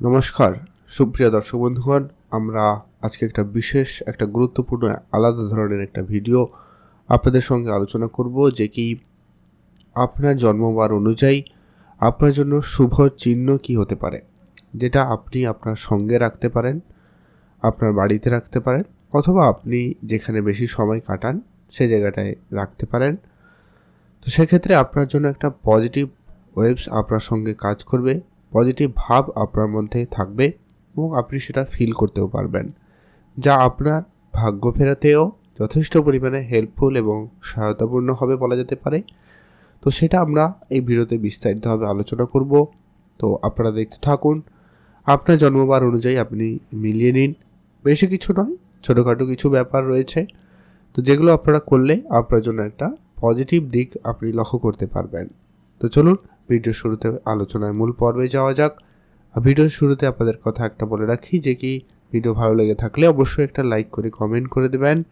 নমস্কার, সুপ্রিয় দর্শক বন্ধুগণ, আমরা আজকে একটা বিশেষ, একটা গুরুত্বপূর্ণ, আলাদা ধরনের একটা ভিডিও আপনাদের সঙ্গে আলোচনা করব, যে কি আপনার জন্মবার অনুযায়ী আপনার জন্য শুভ চিহ্ন কি হতে পারে, যেটা আপনি আপনার সঙ্গে রাখতে পারেন, আপনার বাড়িতে রাখতে পারেন, অথবা আপনি যেখানে বেশি সময় কাটান, সে জায়গাটায় রাখতে পারেন। তো সেক্ষেত্রে আপনার জন্য একটা পজিটিভ ওয়েবস আপনার সঙ্গে কাজ করবে পজিটিভ ভাব আপনার মধ্যে থাকবে এবং আপনি সেটা ফিল করতেও পারবেন। যা আপনার ভাগ্য ফেরাতেও যথেষ্ট পরিমাণে হেল্পফুল এবং সহায়তাপূর্ণ হবে বলা যেতে পারে। তো সেটা আমরা এই ভিডিওতে বিস্তারিতভাবে আলোচনা করব। তো আপনারা দেখতে থাকুন। আপনার জন্মবার অনুযায়ী আপনি মিলিয়ে নিন। বেশি কিছু নয়, ছোটোখাটো কিছু ব্যাপার রয়েছে। তো যেগুলো আপনারা করলে আপনার জন্য একটা পজিটিভ দিক আপনি লক্ষ্য করতে পারবেন। তো চলুন ভিডিওর শুরুতে আলোচনায় মূল পর্বে যাওয়া যাক। ভিডিওর শুরুতে আপনাদের কথা একটা বলে রাখি যে, কি ভিডিও ভালো লেগে থাকলে অবশ্যই একটা লাইক করে, কমেন্ট করে দেবেন।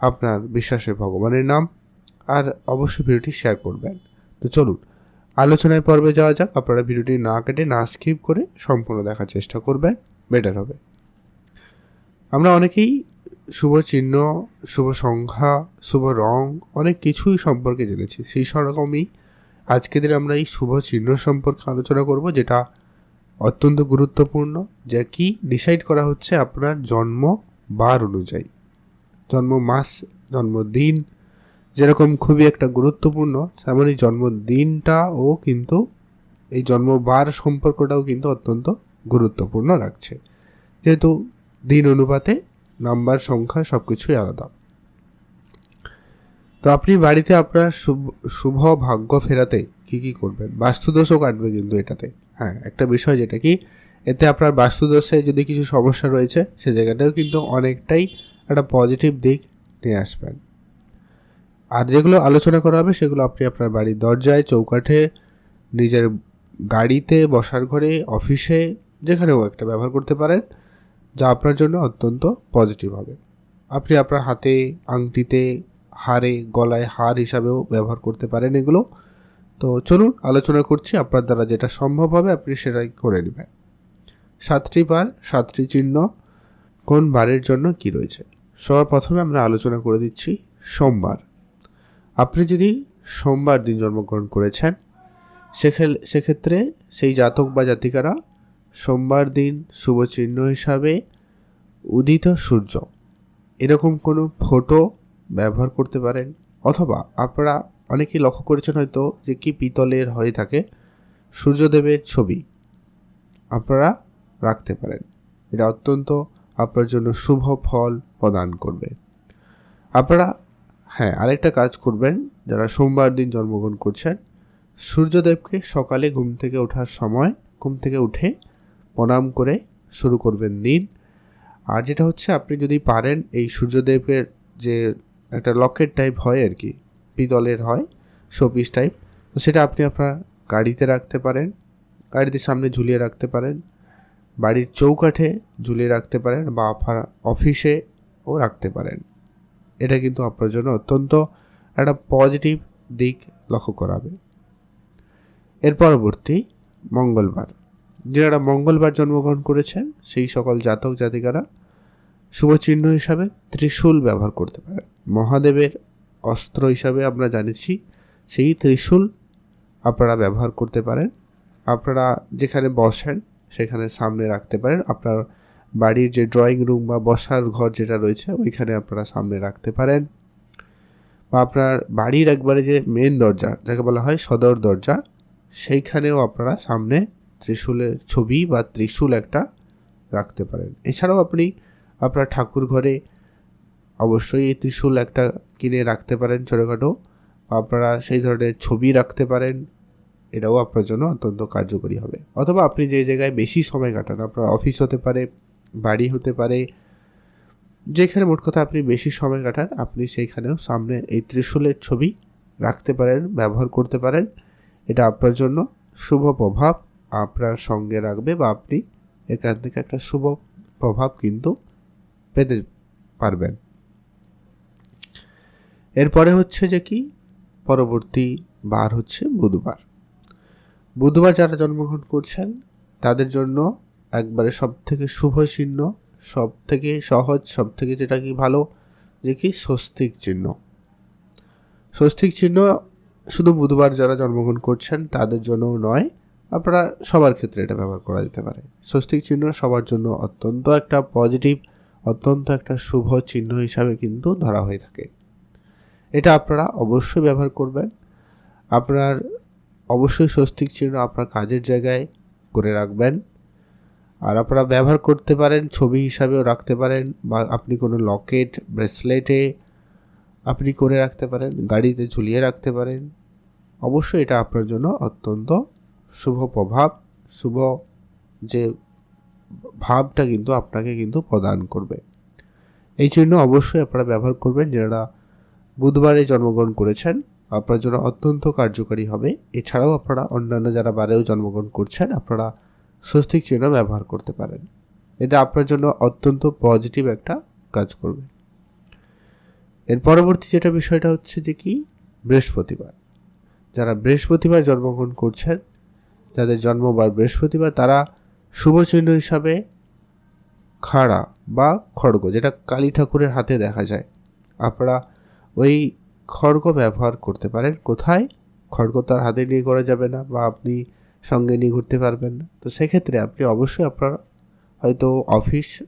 আপনার বিশ্বাসের ভগবানের নাম। আর অবশ্যই ভিডিওটি শেয়ার করবেন। তো চলুন, আলোচনায় পর্বে যাওয়া যাক। আপনারা ভিডিওটি না কেটে, না স্কিপ করে সম্পূর্ণ দেখার চেষ্টা করবেন। বেটার হবে। আমরা অনেকেই শুভ চিহ্ন, শুভ সংখ্যা, শুভ রং অনেক কিছুই সম্পর্কে জেনেছি। সেই রকমই আজকে দিনে আমরা এই শুভ চিহ্ন সম্পর্কে আলোচনা করব, যেটা অত্যন্ত গুরুত্বপূর্ণ, যা কি ডিসাইড করা হচ্ছে আপনার জন্ম বার অনুযায়ী। জন্ম মাস জন্মদিন যেরকম খুবই একটা গুরুত্বপূর্ণ, তেমনই জন্মদিনটাও কিন্তু এই জন্মবার সম্পর্কটাও কিন্তু অত্যন্ত গুরুত্বপূর্ণ রাখছে যেহেতু দিন অনুপাতে নাম্বার, সংখ্যা সব কিছুই আলাদা। তো আপনি বাড়িতে আপনার শুভ শুভ ভাগ্য ফেরাতে কি কি করবেন? বাস্তুদোষও কাটবে কিন্তু এটাতে। হ্যাঁ একটা বিষয় যেটা কি, এতে আপনার বাস্তুদোষে যদি কিছু সমস্যা রয়েছে, সে জায়গাটাও কিন্তু অনেকটাই একটা পজিটিভ দিক নিয়ে আসবেন। আর যেগুলো আলোচনা করা হবে, সেগুলো আপনি আপনার বাড়ির দরজায়, চৌকাঠে, নিজের গাড়িতে, বসার ঘরে অফিসে যেখানেও একটা ব্যবহার করতে পারেন, যা আপনার জন্য অত্যন্ত পজিটিভ হবে। আপনি আপনার হাতে, আংটিতে হারে গলায় হার হিসাবেও ব্যবহার করতে পারেন এগুলো। তো চলুন, আলোচনা করছি আপনার দ্বারা যেটা সম্ভব হবে, আপনি সেটাই করে নেবেন। সাতটি বার, সাতটি চিহ্ন, কোন বারের জন্য কি রয়েছে? সবার প্রথমে আমরা আলোচনা করে দিচ্ছি সোমবার। আপনি যদি সোমবার দিন জন্মগ্রহণ করেছেন সেক্ষেত্রে সেই জাতক বা জাতিকারা সোমবার দিন শুভ চিহ্ন হিসাবে উদিত সূর্য। এরকম কোনো ফটো ব্যবহার করতে পারেন। অথবা আপনারা অনেকেই লক্ষ্য করেছেন হয়তো যে কি পিতলের হয়ে থাকে সূর্যদেবের ছবি। আপনারা রাখতে পারেন। এটা অত্যন্ত আপনার জন্য শুভ ফল প্রদান করবে। আপনারা হ্যাঁ আরেকটা কাজ করবেন। যারা সোমবার দিন জন্মগ্রহণ করছেন, সূর্যদেবকে সকালে ঘুম থেকে ওঠার সময় ঘুম থেকে উঠে প্রণাম করে শুরু করবেন দিন। আর যেটা হচ্ছে, আপনি যদি পারেন এই সূর্যদেবের যে একটা লকেট টাইপ হয় আর কি পিতলের হয় শোপিস টাইপ তো সেটা আপনি আপনার গাড়িতে রাখতে পারেন, গাড়িতে সামনে ঝুলিয়ে রাখতে পারেন, বাড়ির চৌকাঠে ঝুলিয়ে রাখতে পারেন বা আপনার অফিসেও রাখতে পারেন। এটা কিন্তু আপনার জন্য অত্যন্ত একটা পজিটিভ দিক লক্ষ্য করাবে। এর পরবর্তী, মঙ্গলবার। যারা মঙ্গলবার জন্মগ্রহণ করেছেন, সেই সকল জাতক জাতিকারা শুভচিহ্ন হিসাবে ত্রিশূল ব্যবহার করতে পারেন। মহাদেবের অস্ত্র হিসাবে আমরা জানিছি। সেই ত্রিশূল আপনারা ব্যবহার করতে পারেন। আপনারা যেখানে বসেন, সেখানে সামনে রাখতে পারেন। আপনার বাড়ির যে ড্রয়িং রুম বা বসার ঘর যেটা রয়েছে, ওইখানে আপনারা সামনে রাখতে পারেন। বা আপনার বাড়ির একবারে যে মেন দরজা, যাকে বলা হয় সদর দরজা, সেইখানেও আপনারা সামনে ত্রিশূলের ছবি বা ত্রিশূল একটা রাখতে পারেন। এছাড়াও আপনি আপনার ঠাকুর ঘরে অবশ্যই এই ত্রিশূল একটা কিনে রাখতে পারেন ছোটোখাটো। আপনারা সেই ধরনের ছবি রাখতে পারেন, এটাও আপনার জন্য অত্যন্ত কার্যকরী হবে। অথবা আপনি যে জায়গায় বেশি সময় কাটান, আপনার অফিস হতে পারে, বাড়ি হতে পারে, যেখানে মোট কথা আপনি বেশি সময় কাটান, আপনি সেইখানেও সামনে এই ত্রিশূলের ছবি রাখতে পারেন, ব্যবহার করতে পারেন। এটা আপনার জন্য শুভ প্রভাব আপনার সঙ্গে রাখবে বা আপনি এখান থেকে একটা শুভ প্রভাব কিন্তু পেতে পারবেন। এরপরে হচ্ছে যে কি? পরবর্তী বার হচ্ছে বুধবার। বুধবার যারা জন্মগ্রহণ করছেন, তাদের জন্য একবারে সব থেকে শুভ চিহ্ন সব থেকে সহজ সব থেকে যেটা কি ভালো, যে কি? স্বস্তিক চিহ্ন। স্বস্তিক চিহ্ন শুধু বুধবার যারা জন্মগ্রহণ করছেন, তাদের জন্যও নয়, আপনারা সবার ক্ষেত্রে এটা ব্যবহার করা যেতে পারে। স্বস্তিক চিহ্ন সবার জন্য অত্যন্ত একটা পজিটিভ অত্যন্ত একটা শুভ চিহ্ন হিসাবে কিন্তু ধরা হয়ে থাকে। এটা আপনারা অবশ্যই ব্যবহার করবেন। আপনার অবশ্যই স্বস্তিক চিহ্ন আপনার কাজের জায়গায় করে রাখবেন। আর আপনারা ব্যবহার করতে পারেন, ছবি হিসাবেও রাখতে পারেন বা আপনি কোনো লকেট, ব্রেসলেটে আপনি করে রাখতে পারেন, গাড়িতে ঝুলিয়ে রাখতে পারেন। অবশ্যই এটা আপনার জন্য অত্যন্ত শুভ প্রভাব, শুভ যে ভাবটা কিন্তু আপনাকে কিন্তু প্রদান করবে। এই জন্য অবশ্যই আপনারা ব্যবহার করবেন, যারা বুধবারে জন্মগ্রহণ করেছেন। আপনার জন্য অত্যন্ত কার্যকারী হবে। এছাড়াও আপনারা অন্যান্য যারা বারেও জন্মগ্রহণ করছেন, আপনারা স্বস্তিক চিহ্ন ব্যবহার করতে পারেন। এটা আপনার জন্য অত্যন্ত পজিটিভ একটা কাজ করবে। এর পরবর্তী যেটা বিষয়টা হচ্ছে যে কি? বৃহস্পতিবার। যারা বৃহস্পতিবার জন্মগ্রহণ করছেন, যাদের জন্মবার বৃহস্পতিবার, তারা শুভ চিহ্ন হিসাবে খাড়া বা খড়গ, যেটা কালী ঠাকুরের হাতে দেখা যায়। আপনারা ওই খড়গ ব্যবহার করতে পারেন। কোথায়? খড়গ তার হাতে নিয়ে করা যাবে না বা আপনি সঙ্গে নিয়ে ঘুরতে পারবেন না। তো সেক্ষেত্রে আপনি অবশ্যই আপনার হয়তো অফিস,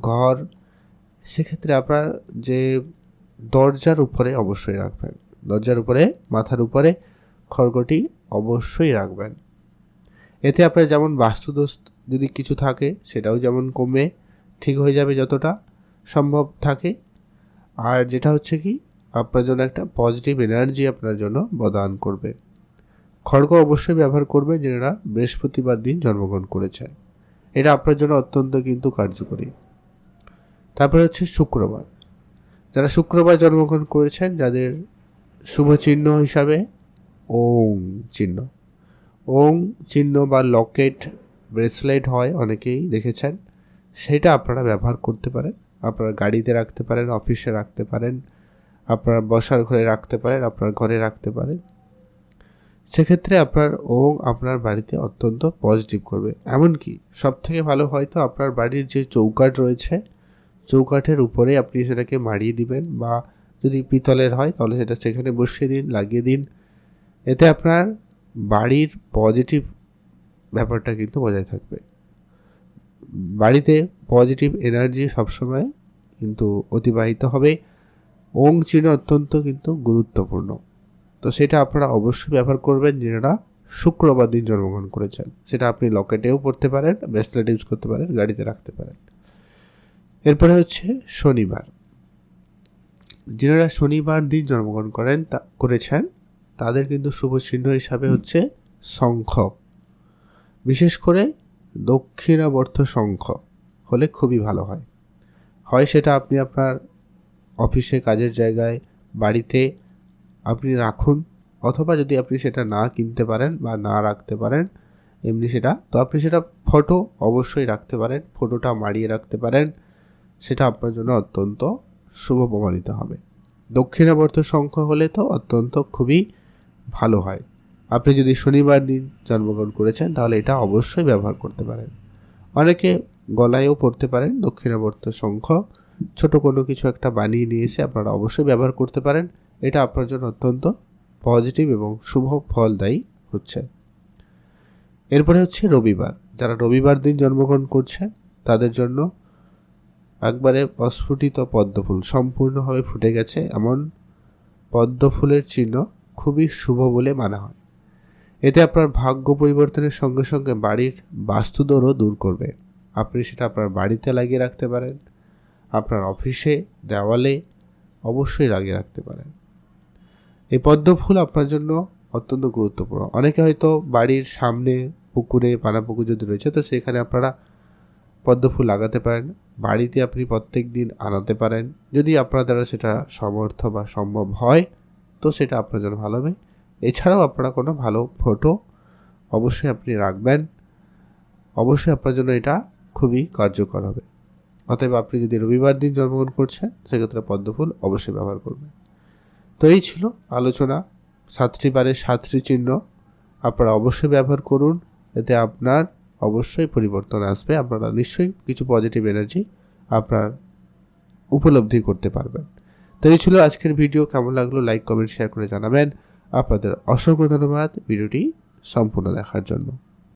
ঘর, সেক্ষেত্রে আপনার যে দরজার উপরে অবশ্যই রাখবেন। দরজার উপরে, মাথার উপরে খড়গটি অবশ্যই রাখবেন। এতে আপনার যেমন বাস্তুদোষ যদি কিছু থাকে, সেটাও যেমন কমে ঠিক হয়ে যাবে যতটা সম্ভব থাকে। আর যেটা হচ্ছে কি আপনার জন্য একটা পজিটিভ এনার্জি আপনার জন্য প্রদান করবে। খড়গ অবশ্যই ব্যবহার করবে যারা বৃহস্পতিবার দিন জন্মগ্রহণ করেছেন। এটা আপনার জন্য অত্যন্ত কিন্তু কার্যকরী। তারপরে হচ্ছে শুক্রবার। যারা শুক্রবার জন্মগ্রহণ করেছেন, যাদের শুভ চিহ্ন হিসাবে ওং চিহ্ন। ওং চিহ্ন বা লকেট ব্রেসলেট হয়, অনেকেই দেখেছেন। সেটা আপনারা ব্যবহার করতে পারেন। আপনারা গাড়িতে রাখতে পারেন অফিসে রাখতে পারেন। আপনার বসার ঘরে রাখতে পারেন, আপনার ঘরে রাখতে পারেন। সেক্ষেত্রে আপনার ওং আপনার বাড়িতে অত্যন্ত পজিটিভ করবে। এমনকি সব থেকে ভালো হয়তো আপনার বাড়ির যে চৌকাঠ রয়েছে, চৌকাঠের উপরে আপনি সেটাকে মারিয়ে দিবেন বা যদি পিতলের হয় তাহলে সেটা সেখানে বসিয়ে দিন, লাগিয়ে দিন। এতে আপনার বাড়ির পজিটিভ ব্যাপারটা কিন্তু বজায় থাকবে। বাড়িতে পজিটিভ এনার্জি সবসময় কিন্তু অতিবাহিত হবে। ওং চিহ্ন অত্যন্ত কিন্তু গুরুত্বপূর্ণ। তো সেটা আপনারা অবশ্যই ব্যবহার করবেন যেটা শুক্রবার দিন জন্মগ্রহণ করেছেন। সেটা আপনি লকেটেও পড়তে পারেন, ব্রেসলেট ইউজ করতে পারেন, গাড়িতে রাখতে পারেন। এরপরে হচ্ছে শনিবার। যারা শনিবার দিন জন্মগ্রহণ করেন, তা করেছেন, তাদের কিন্তু শুভ চিহ্ন হিসাবে হচ্ছে শঙ্খ। বিশেষ করে দক্ষিণাবর্ত শঙ্খ হলে খুবই ভালো হয়। হয় সেটা আপনি আপনার অফিসে কাজের জায়গায়, বাড়িতে আপনি রাখুন, অথবা যদি আপনি সেটা না কিনতে পারেন বা না রাখতে পারেন, এমনি সেটা, তো আপনি সেটা ফটো অবশ্যই রাখতে পারেন, ফটোটা মারিয়ে রাখতে পারেন, সেটা আপনার জন্য অত্যন্ত শুভ প্রমাণিত হবে। দক্ষিণাবর্ত শঙ্খ হলে তো অত্যন্ত খুবই ভালো হয়। আপনি যদি শনিবার দিন জন্মগ্রহণ করেছেন, তাহলে এটা অবশ্যই ব্যবহার করতে পারেন। অনেকে গলায়ও পড়তে পারেন দক্ষিণাবর্ত শঙ্খ ছোট কোনো কিছু একটা বানিয়ে নিয়ে এসে আপনারা অবশ্যই ব্যবহার করতে পারেন। এটা আপনার জন্য অত্যন্ত পজিটিভ এবং শুভ ফলদায়ী হচ্ছে। এরপরে হচ্ছে রবিবার। যারা রবিবার দিন জন্মগ্রহণ করছে তাদের জন্য একবারে অস্ফুটিত পদ্মফুল সম্পূর্ণভাবে ফুটে গেছে, এমন পদ্মফুলের চিহ্ন খুবই শুভ বলে মানা হয়। এতে আপনার ভাগ্য পরিবর্তনের সঙ্গে সঙ্গে বাড়ির বাস্তুদোরও দূর করবে। আপনি সেটা আপনার বাড়িতে লাগিয়ে রাখতে পারেন আপনার অফিসে, দেওয়ালে অবশ্যই লাগিয়ে রাখতে পারেন। এই পদ্ম ফুল আপনার জন্য অত্যন্ত গুরুত্বপূর্ণ। অনেকে হয়তো বাড়ির সামনে, পুকুরে পানা পুকুর যদি রয়েছে, তো সেখানে আপনারা পদ্ম ফুল লাগাতে পারেন। বাড়িতে আপনি প্রত্যেক দিন আনাতে পারেন। যদি আপনার দ্বারা সেটা সমর্থ বা সম্ভব হয়, তো সেটা আপনার জন্য ভালো হবে। এছাড়াও আপনারা কোনো ভালো ফটো অবশ্যই আপনি রাখবেন। অবশ্যই আপনার জন্য এটা খুবই কার্যকর হবে। অতএব আপনি যদি রবিবার দিন জন্মগ্রহণ করছেন, সেক্ষেত্রে পদ্মফুল অবশ্যই ব্যবহার করবেন। তো এই ছিল আলোচনা সাতটি বারের সাতটি চিহ্ন আপনারা অবশ্যই ব্যবহার করুন, এতে আপনার অবশ্যই পরিবর্তন আসবে, আপনারা নিশ্চয়ই কিছু পজিটিভ এনার্জি আপনার উপলব্ধি করতে পারবেন। তো এই ছিল আজকের ভিডিও কেমন লাগল লাইক কমেন্ট শেয়ার করে জানাবেন। আপনাদের অসংখ্য ধন্যবাদ, ভিডিওটি সম্পূর্ণ দেখার জন্য।